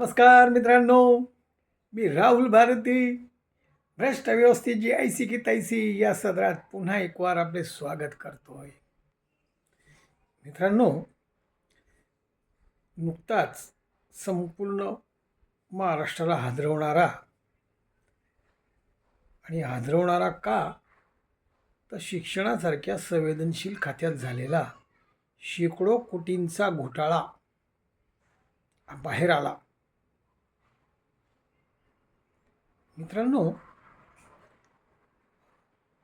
नमस्कार मित्रांनो मी राहुल भारती. भ्रष्ट जी ऐसी की तैसी या सदरात पुन्हा एक वार आपले स्वागत करतोय. मित्रांनो नुकताच संपूर्ण महाराष्ट्राला हादरवणारा आणि हादरवणारा का? तर शिक्षणासारख्या संवेदनशील खात्यात झालेला शेकडो कोटींचा घोटाळा बाहेर आला. मित्रांनो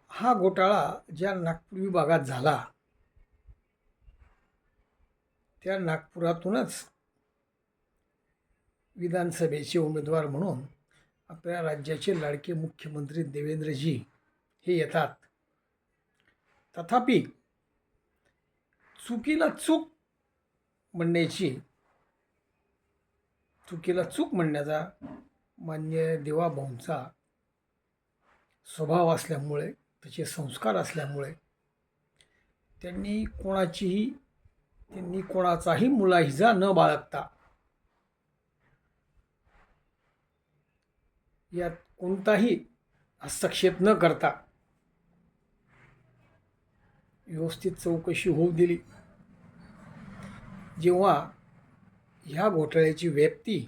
हा घोटाळा ज्या नागपूर विभागात झाला त्या नागपुरातूनच विधानसभेचे उमेदवार म्हणून आपल्या राज्याचे लाडके मुख्यमंत्री देवेंद्रजी हे येतात. तथापि चुकीला चूक म्हणण्याची चुकीला चूक म्हणण्याचा मान्य देवाभाऊंचा स्वभाव असल्यामुळे त्याचे संस्कार असल्यामुळे त्यांनी कोणाचीही त्यांनी कोणाचाही मुलाहिजा न बाळगता यात कोणताही हस्तक्षेप न करता व्यवस्थित चौकशी होऊ दिली. जेव्हा ह्या घोटाळ्याची व्याप्ती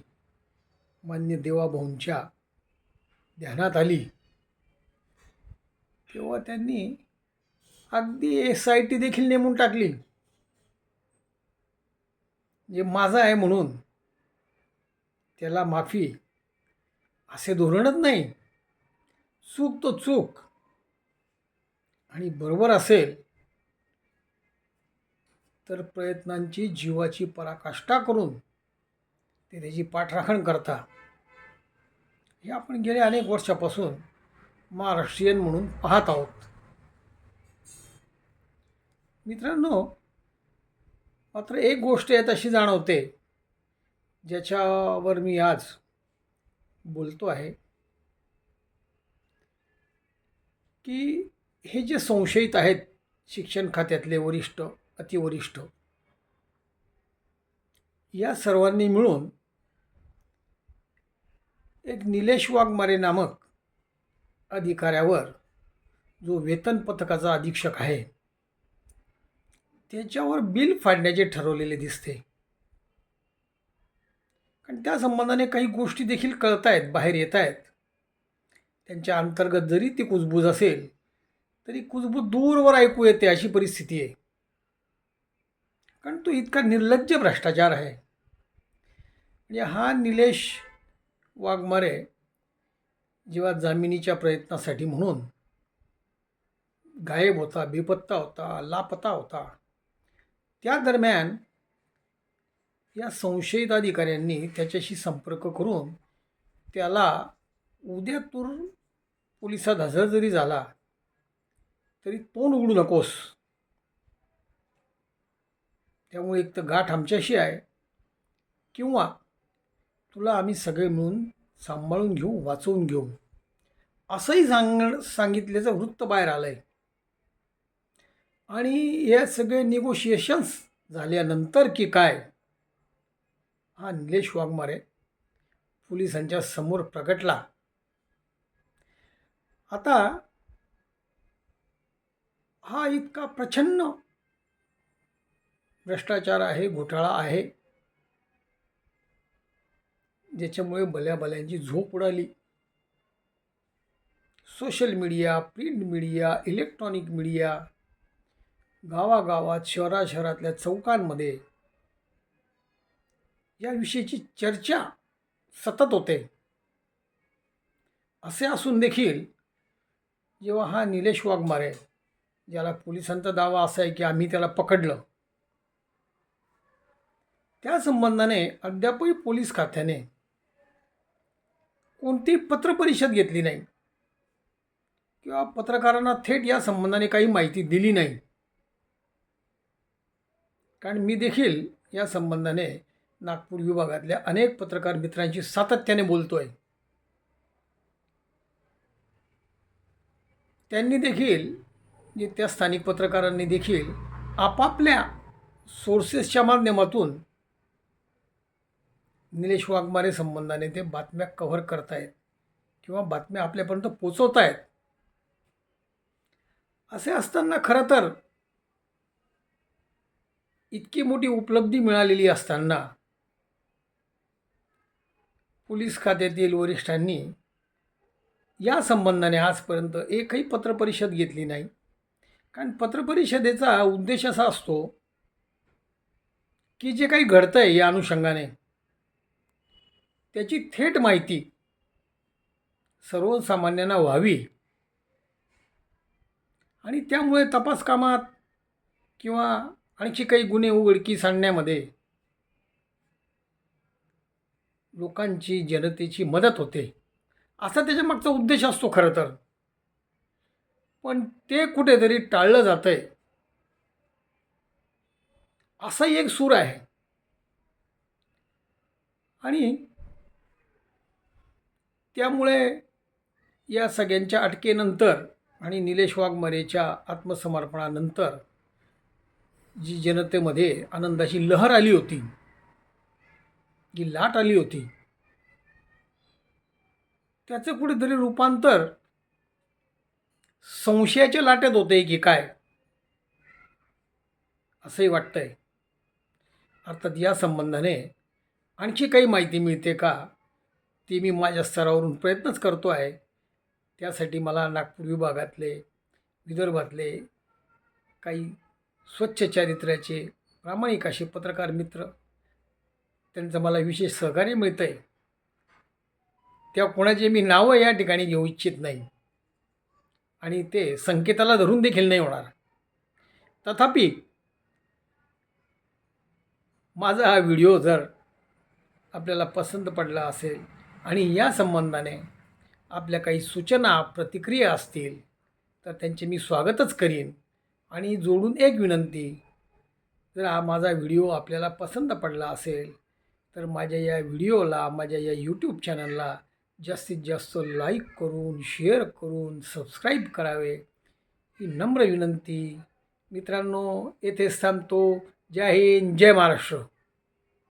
मान्य देवाभाऊंच्या ध्यानात आली तेव्हा त्यांनी अगदी एस आय टी देखील नेमून टाकली. जे माझा आहे म्हणून त्याला माफी असे धोरणच नाही. चूक तो चूक. आणि बरोबर असेल तर प्रयत्नांची जीवाची पराकाष्ठा करून ते त्याची पाठराखण करता हे आपण गेल्या अनेक वर्षापासून महाराष्ट्रीयन म्हणून पाहत आहोत. मित्रांनो मात्र एक गोष्ट यात अशी जाणवते ज्याच्यावर मी आज बोलतो आहे की हे जे संशयित आहेत शिक्षण खात्यातले वरिष्ठ अतिवरिष्ठ या सर्वांनी मिळून एक निलेश वाघमारे नामक अधिकाऱ्यावर जो वेतन पथकाचा अधीक्षक आहे त्याच्यावर बिल फाडण्याचे ठरवलेले दिसते. कारण त्या संबंधाने काही गोष्टी देखील कळत आहेत बाहेर येत आहेत त्यांच्या अंतर्गत जरी ती कुजबूज असेल तरी कुजबूज दूरवर ऐकू येते अशी परिस्थिती आहे. कारण तो इतका निर्लज्ज भ्रष्टाचार आहे. म्हणजे हा निलेश वाघमारे जेव्हा जामिनीच्या प्रयत्नासाठी म्हणून गायब होता बेपत्ता होता लापता होता त्या दरम्यान या संशयित अधिकाऱ्यांनी त्याच्याशी संपर्क करून त्याला उद्यातूर पोलिसात हजर जरी झाला तरी तोंड उघडू नकोस. त्यामुळे एक तर गाठ आमच्याशी आहे किंवा तुला आम्ही सगळे मिळून सांभाळून घेऊ वाचवून घेऊ. असंही सांग सांगितल्याचं वृत्त बाहेर आलं आहे आणि हे सगळे निगोशिएशन्स झाल्यानंतर की काय? हा निलेश वाघमारे पोलिसांच्या समोर प्रगटला. आता हा इतका प्रचंड भ्रष्टाचार आहे घोटाळा आहे ज्याच्यामुळे भल्याभल्यांची झोप उडाली. Social media print media electronic media गावागावात शहरा शहरातल्या चौकांमध्ये याविषयीची चर्चा सतत होते. असे असून देखील जेव्हा हा निलेश वाघमारे ज्याला पोलिसांचा दावा असा आहे की आम्ही त्याला पकडलं त्या संबंधाने अद्यापही पोलीस खात्याने कोणती पत्रपरिषद घेतली नाही. किंवा पत्रकारांना थेट या संबंधाने काही माहिती दिली नाही. कारण मी देखील या संबंधाने नागपूर विभागातल्या अनेक पत्रकार मित्रांशी सातत्याने बोलतो आहे त्यांनी देखील जे त्या स्थानिक पत्रकारांनी देखील आपापल्या सोर्सेसच्या माध्यमातून निलेश वाघमारे संबंधाने ते बातम्या कव्हर करतायत किंवा बातम्या आपल्यापर्यंत पोचवत आहेत असे असताना खरं तर इतकी मोठी उपलब्धी मिळालेली असताना पोलीस खात्यातील वरिष्ठांनी या संबंधाने आजपर्यंत एकही पत्रपरिषद घेतली नाही. कारण पत्रपरिषदेचा उद्देश असा असतो की जे काही घडतं आहे या अनुषंगाने त्याची थेट माहिती सर्वसामान्यांना व्हावी. आणि त्यामुळे तपास कामात किंवा आणखी काही गुन्हे उघडकीस आणण्यामध्ये लोकांची जनतेची मदत होते. असा त्याच्या मागचा उद्देश असतो खरं तर. पण ते कुठेतरी टाळलं जातं आहे असाही एक सूर आहे. आणि त्यामुळे या सगळ्यांच्या अटकेनंतर आणि निलेश वाघमरेच्या आत्मसमर्पणानंतर जी जनतेमध्ये आनंदाची लहर आली होती जी लाट आली होती त्याचं कुठेतरी रूपांतर संशयाच्या लाटेत होते की काय? असंही वाटतंय. अर्थात या संबंधाने आणखी काही माहिती मिळते का? ती मी माझ्या स्तरावरून प्रयत्नच करतो आहे. त्यासाठी मला नागपूर विभागातले विदर्भातले काही स्वच्छ चारित्र्याचे प्रामाणिक असे पत्रकार मित्र त्यांचं मला विशेष सहकार्य मिळतं आहे त्या कोणाचे मी नावं या ठिकाणी घेऊ इच्छित नाही. आणि ते संकेताला धरून देखील नाही होणार. तथापि माझा हा व्हिडिओ जर आपल्याला पसंत पडला असेल आणि या संबंधाने आपल्या काही सूचना प्रतिक्रिया असतील तर त्यांचे मी स्वागतच करीन. आणि जोडून एक विनंती जर हा माझा व्हिडिओ आपल्याला पसंत पडला असेल तर माझ्या या व्हिडिओला माझ्या या यूट्यूब चॅनलला जास्तीत जास्त लाईक करून शेअर करून सबस्क्राईब करावे. ही नम्र विनंती. मित्रांनो येथेच थांबतो. जय हिंद जय महाराष्ट्र.